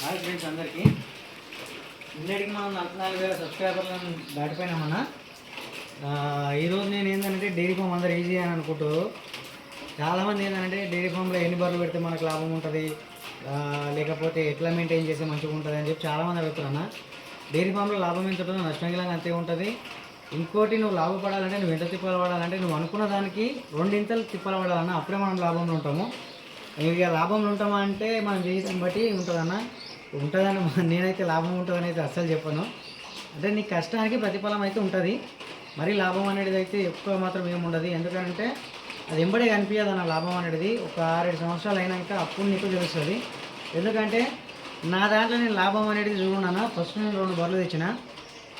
Hi friends అందరికీ. నిన్నటికి మనం నలభై నాలుగు వేల సబ్స్క్రైబర్లను దాటిపోయినామన్నా. ఈరోజు నేను ఏంటంటే డైరీ ఫామ్ అందరు ఈజీ అని అనుకుంటూ చాలామంది ఏంటంటే డైరీ ఫామ్లో ఎన్ని బర్రెలు పెడితే మనకు లాభం ఉంటుంది లేకపోతే ఎట్లా మెయింటైన్ చేస్తే మంచిగా ఉంటుంది అని చెప్పి చాలామంది అడుగుతున్నా డైరీ ఫామ్లో లాభం ఎంత ఉంటుందో నష్టం గిలంగా అంతే ఉంటుంది. ఇంకోటి నువ్వు లాభపడాలంటే నువ్వు ఎంత తిప్పలు పడాలంటే నువ్వు అనుకున్న దానికి రెండింతలు తిప్పలు పడాలన్నా అప్పుడే మనం లాభంలో ఉంటాము. ఇక లాభంలో ఉంటామా అంటే మనం జీవితం బట్టి ఉంటుందన్న. ఉంటుందని నేనైతే లాభం ఉంటుందని అయితే అస్సలు చెప్పను. అంటే నీ కష్టానికి ప్రతిఫలం అయితే ఉంటుంది. మరి లాభం అనేది అయితే ఎక్కువ మాత్రం ఏమి ఉండదు. ఎందుకంటే అది ఎంబడే కనిపించదు అన్న లాభం అనేది ఒక ఆరేడు సంవత్సరాలు అయినాక అప్పుడు నీకు తెలుస్తుంది. ఎందుకంటే నా దాంట్లో నేను లాభం అనేది చూడన్నా ఫస్ట్ నేను రెండు బర్రెలు తెచ్చిన.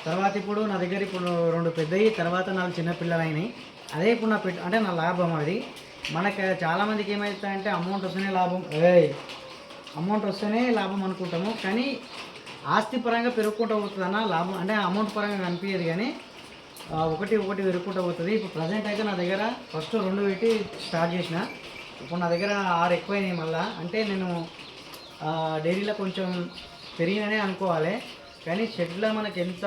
తర్వాత ఇప్పుడు నా దగ్గర ఇప్పుడు రెండు పెద్దవి తర్వాత నాలుగు చిన్నపిల్లలైనవి అదే ఇప్పుడు నా పెట్ అంటే నా లాభం అది. మనకు చాలామందికి ఏమవుతుందంటే అమౌంట్ వస్తేనే లాభం. ఏయ్! అమౌంట్ వస్తేనే లాభం అనుకుంటాము. కానీ ఆస్తి పరంగా పెరుగుకుంటూ పోతుందన్న లాభం అంటే అమౌంట్ పరంగా కనిపించదు కానీ ఒకటి ఒకటి పెరుగుకుంటూ పోతుంది. ఇప్పుడు ప్రజెంట్ అయితే నా దగ్గర ఫస్ట్ రెండు పెట్టి స్టార్ట్ చేసిన. ఇప్పుడు నా దగ్గర ఆరు ఎక్కువైనాయి మళ్ళా. అంటే నేను డైరీలో కొంచెం పెరిగిననే అనుకోవాలి. కానీ షెడ్లో మనకి ఎంత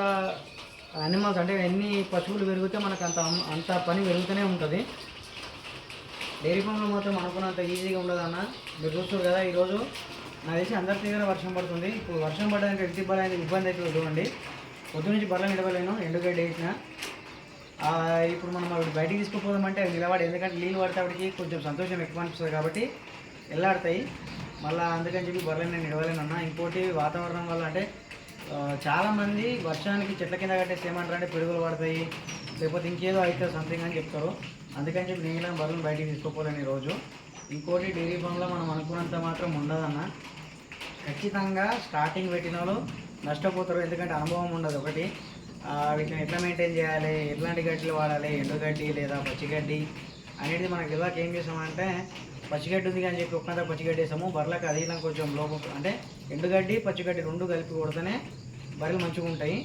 అనిమల్స్ అంటే ఎన్ని పశువులు పెరిగితే మనకు అంత అంత పని పెరుగుతూనే ఉంటుంది. డైరీ ఫామ్లో మాత్రం అనుకున్నంత ఈజీగా ఉండదన్న. మీరు చూస్తారు కదా ఈరోజు. నాకు తెలిసి అందరి దగ్గర వర్షం పడుతుంది. ఇప్పుడు వర్షం పడడానికి ఎట్టి పడడానికి ఇబ్బంది అయితే చూడండి. పొద్దు నుంచి బలం నిలవలేను ఎండుగడ్డ వేసిన. ఇప్పుడు మనం అవి బయటికి తీసుకుపోదామంటే అవి నిలబడి ఎందుకంటే నీళ్ళు పడతాడికి కొంచెం సంతోషం ఎక్కువ అనిపిస్తుంది కాబట్టి వెళ్ళాడతాయి. మళ్ళీ అందుకని చెప్పి బర్రెలు నేను నిలవలేనన్నా ఇంకోటి వాతావరణం వల్ల అంటే చాలామంది వర్షానికి చెట్ల కింద కట్టేసి ఏమంటారు అంటే పిడుగులు పడతాయి. లేకపోతే ఇంకేదో అవుతుంది సంథింగ్ అని చెప్తారు. అందుకని చెప్పి నేను ఇలా బర్రెలు బయటికి తీసుకోపోలేను ఈరోజు. ఇంకోటి డైరీ ఫామ్లో మనం అనుకున్నంత మాత్రం ఉండదన్న. ఖచ్చితంగా స్టార్టింగ్ పెట్టిన వాళ్ళు నష్టపోతారు ఎందుకంటే అనుభవం ఉండదు ఒకటి. వీటిని ఎట్లా మెయింటైన్ చేయాలి ఎట్లాంటి గడ్డలు వాడాలి ఎండుగడ్డి లేదా పచ్చిగడ్డి అనేది మనకి ఇలాగ ఏం చేసామంటే పచ్చిగడ్డి ఉంది అని చెప్పి ఒక్కంతా పచ్చిగడ్డి వేసాము. బర్రెలకు అది ఇలా కొంచెం లోపం అంటే ఎండుగడ్డి పచ్చిగడ్డి రెండు కలిపి కొడితేనే బర్రెలు మంచిగా ఉంటాయి.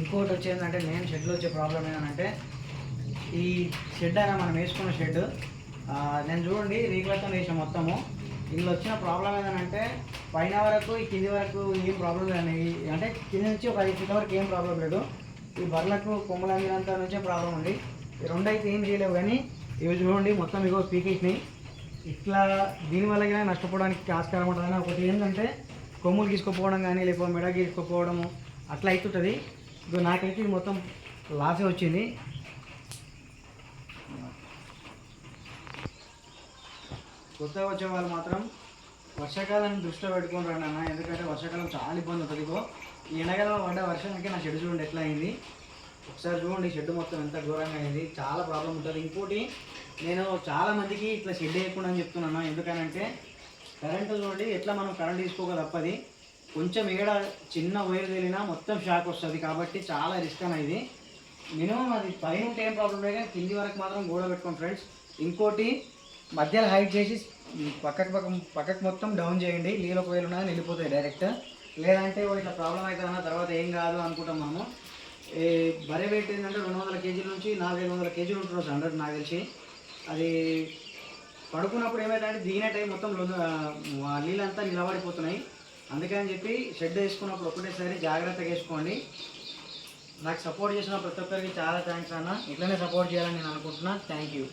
ఇంకోటి వచ్చేందంటే నేను షెడ్లో వచ్చే ప్రాబ్లం ఏంటంటే ఈ షెడ్ అయినా మనం వేసుకున్న షెడ్ నేను చూడండి రీకులతో వేసాం మొత్తము. ఇందులో వచ్చిన ప్రాబ్లం ఏంటంటే పైన వరకు ఈ కింది వరకు ఏం ప్రాబ్లం లేదు. అంటే కింద నుంచి ఒక ఐదు ఫీట్ల వరకు ఏం ప్రాబ్లం లేదు. ఈ బర్లకు కొమ్మల అంతా నుంచే ప్రాబ్లం ఉంది. ఈ రెండు అయితే ఏం చేయలేవు కానీ ఇవి చూడండి మొత్తం ఇగో పీకేసినాయి. ఇట్లా దీనివల్ల కానీ నష్టపోవడానికి ఆస్కారం ఉంటుంది. ఒకటి ఏంటంటే కొమ్ములు తీసుకుపోవడం కానీ లేకపోతే మెడ తీసుకుపోవడము అట్లా అవుతుంటుంది. ఇగో నాకైతే ఇది మొత్తం లాసే వచ్చింది. కొత్తగా వచ్చే వాళ్ళు మాత్రం వర్షాకాలాన్ని దృష్టిలో పెట్టుకొని రండి అన్న. ఎందుకంటే వర్షాకాలం చాలా ఇబ్బంది ఉంటుంది ఇగో. ఈ ఎండాకాలం పడ్డ వర్షానికి నా షెడ్ చూడండి ఎట్లా అయింది. ఒకసారి చూడండి షెడ్ మొత్తం ఎంత ఘోరంగా అయింది. చాలా ప్రాబ్లం ఉంటుంది. ఇంకోటి నేను చాలా మందికి ఇట్లా షెడ్ వేయకుండా అని చెప్తున్నాను. ఎందుకనంటే కరెంటు చూడండి ఎట్లా మనం కరెంట్ తీసుకోక తప్పది. కొంచెం ఏడ చిన్న వైర్ తెలినా మొత్తం షాక్ వస్తుంది. కాబట్టి చాలా రిస్క్ అనేది. మినిమం అది పైన ఉంటే ఏం ప్రాబ్లం లేదు కానీ కింది వరకు మాత్రం గోడ పెట్టుకోండి ఫ్రెండ్స్ ఇంకోటి మధ్యలో హైట్ చేసి పక్కకు పక్క పక్కకు మొత్తం డౌన్ చేయండి. నీళ్ళు ఒకవేళ ఉన్నా వెళ్ళిపోతాయి డైరెక్ట్ లేదంటే ఇట్లా ప్రాబ్లం అవుతుందన్న తర్వాత ఏం కాదు అనుకుంటాం మనము. బరే వెయిట్ ఏంటంటే రెండు వందల కేజీల నుంచి నాలుగైదు వందల కేజీలు ఉంటుంది హండ్రెడ్ నాకు తెలిసి అది పడుకున్నప్పుడు ఏమైందంటే దిగిన టైం మొత్తం నీళ్ళంతా నిలబడిపోతున్నాయి. అందుకని చెప్పి షెడ్ వేసుకున్నప్పుడు ఒకటేసారి జాగ్రత్తగా వేసుకోండి. నాకు సపోర్ట్ చేసిన ప్రతి ఒక్కరికి చాలా థ్యాంక్స్ అన్న. ఇట్లనే సపోర్ట్ చేయాలని నేను అనుకుంటున్నా. Thank you